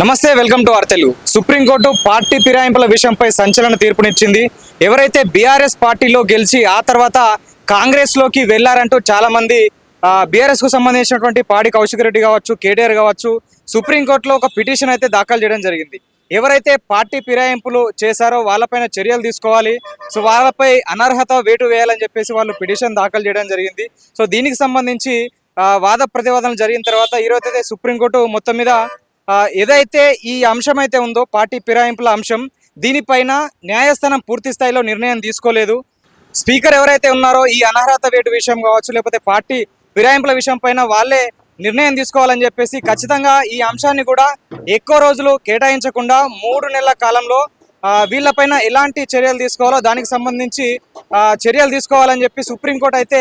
నమస్తే welcome to R Telugu. Supreme court party ఫిరాయింపుల విషయంపై సంచలన తీర్పునిచ్చింది. ఎవరైతే బీఆర్ఎస్ పార్టీలో గెలిచి ఆ తర్వాత కాంగ్రెస్లోకి వెళ్ళారంటూ చాలామంది కు సంబంధించినటువంటి పాడి కౌశిక్ రెడ్డి కావచ్చు కేటీఆర్ కావచ్చు సుప్రీంకోర్టులో ఒక పిటిషన్ అయితే దాఖలు చేయడం జరిగింది. ఎవరైతే పార్టీ ఫిరాయింపులు చేశారో వాళ్ళపైన చర్యలు తీసుకోవాలి. సో వాళ్ళపై అనర్హత వేటు వేయాలని చెప్పేసి వాళ్ళు పిటిషన్ దాఖలు చేయడం జరిగింది. సో దీనికి సంబంధించి వాద ప్రతివాదనలు జరిగిన తర్వాత ఈరోజు అయితే సుప్రీంకోర్టు మొత్తం మీద ఏదైతే ఈ అంశం అయితే ఉందో పార్టీ ఫిరాయింపుల అంశం దీనిపైన న్యాయస్థానం పూర్తి స్థాయిలో నిర్ణయం తీసుకోలేదు. స్పీకర్ ఎవరైతే ఉన్నారో ఈ అనర్హత వేటు విషయం కావచ్చు లేకపోతే పార్టీ ఫిరాయింపుల విషయం పైన వాళ్ళే నిర్ణయం తీసుకోవాలని చెప్పేసి ఖచ్చితంగా ఈ అంశాన్ని కూడా ఎక్కువ రోజులు కేటాయించకుండా మూడు నెలల కాలంలో వీళ్ళపైన ఎలాంటి చర్యలు తీసుకోవాలో దానికి సంబంధించి చర్యలు తీసుకోవాలని చెప్పి సుప్రీంకోర్టు అయితే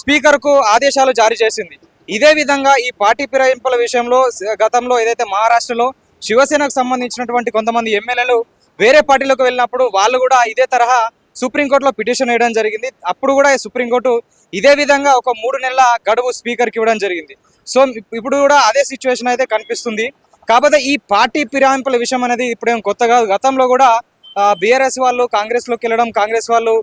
స్పీకర్కు ఆదేశాలు జారీ చేసింది. ఇదే విధంగా ఈ పార్టీ ఫిరాయింపుల విషయంలో గతంలో ఏదైతే మహారాష్ట్రలో శివసేనకు సంబంధించినటువంటి కొంతమంది ఎమ్మెల్యేలు వేరే పార్టీలోకి వెళ్ళినప్పుడు వాళ్ళు కూడా ఇదే తరహా సుప్రీంకోర్టులో పిటిషన్ వేయడం జరిగింది. అప్పుడు కూడా సుప్రీంకోర్టు ఇదే విధంగా ఒక మూడు నెలల గడువు స్పీకర్కి ఇవ్వడం జరిగింది. సో ఇప్పుడు కూడా అదే సిచ్యువేషన్ అయితే కనిపిస్తుంది. కాకపోతే ఈ పార్టీ ఫిరాయింపుల విషయం అనేది ఇప్పుడేం కొత్త కాదు. గతంలో కూడా బీఆర్ఎస్ వాళ్ళు కాంగ్రెస్లోకి వెళ్ళడం కాంగ్రెస్ వాళ్ళు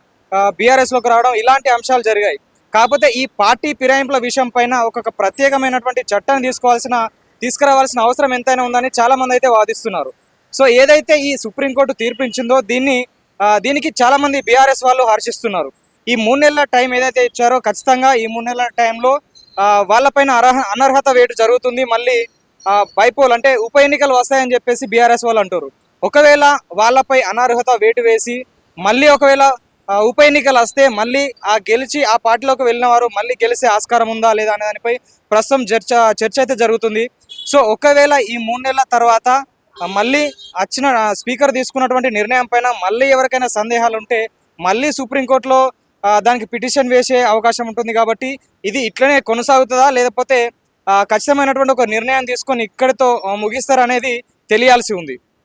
బీఆర్ఎస్లోకి రావడం ఇలాంటి అంశాలు జరిగాయి. కాకపోతే ఈ పార్టీ ఫిరాయింపుల విషయం పైన ఒక ప్రత్యేకమైనటువంటి చట్టాన్ని తీసుకోవాల్సిన తీసుకురావాల్సిన అవసరం ఎంతైనా ఉందని చాలా మంది అయితే వాదిస్తున్నారు. సో ఏదైతే ఈ సుప్రీంకోర్టు తీర్పించిందో దీన్ని దీనికి చాలా మంది బీఆర్ఎస్ వాళ్ళు హర్షిస్తున్నారు. ఈ మూడు నెలల టైం ఏదైతే ఇచ్చారో ఖచ్చితంగా ఈ మూడు నెలల టైంలో వాళ్ళపైన అర్హ అనర్హత వేటు జరుగుతుంది. మళ్ళీ బైపోల్ అంటే ఉప ఎన్నికలు వస్తాయని చెప్పేసి బీఆర్ఎస్ వాళ్ళు అంటారు. ఒకవేళ వాళ్ళపై అనర్హత వేటు వేసి మళ్ళీ ఒకవేళ ఉప ఎన్నికలు వస్తే మళ్ళీ ఆ గెలిచి ఆ పార్టీలోకి వెళ్ళిన వారు మళ్ళీ గెలిచే ఆస్కారం ఉందా లేదా అనే దానిపై ప్రస్తుతం చర్చ చర్చ అయితే జరుగుతుంది. సో ఒకవేళ ఈ మూడు నెలల తర్వాత మళ్ళీ వచ్చిన స్పీకర్ తీసుకున్నటువంటి నిర్ణయం పైన మళ్ళీ ఎవరికైనా సందేహాలు ఉంటే మళ్ళీ సుప్రీంకోర్టులో దానికి పిటిషన్ వేసే అవకాశం ఉంటుంది కాబట్టి ఇది ఇట్లనే కొనసాగుతుందా లేకపోతే ఖచ్చితమైనటువంటి ఒక నిర్ణయం తీసుకొని ఇక్కడితో ముగిస్తారనేది తెలియాల్సి ఉంది.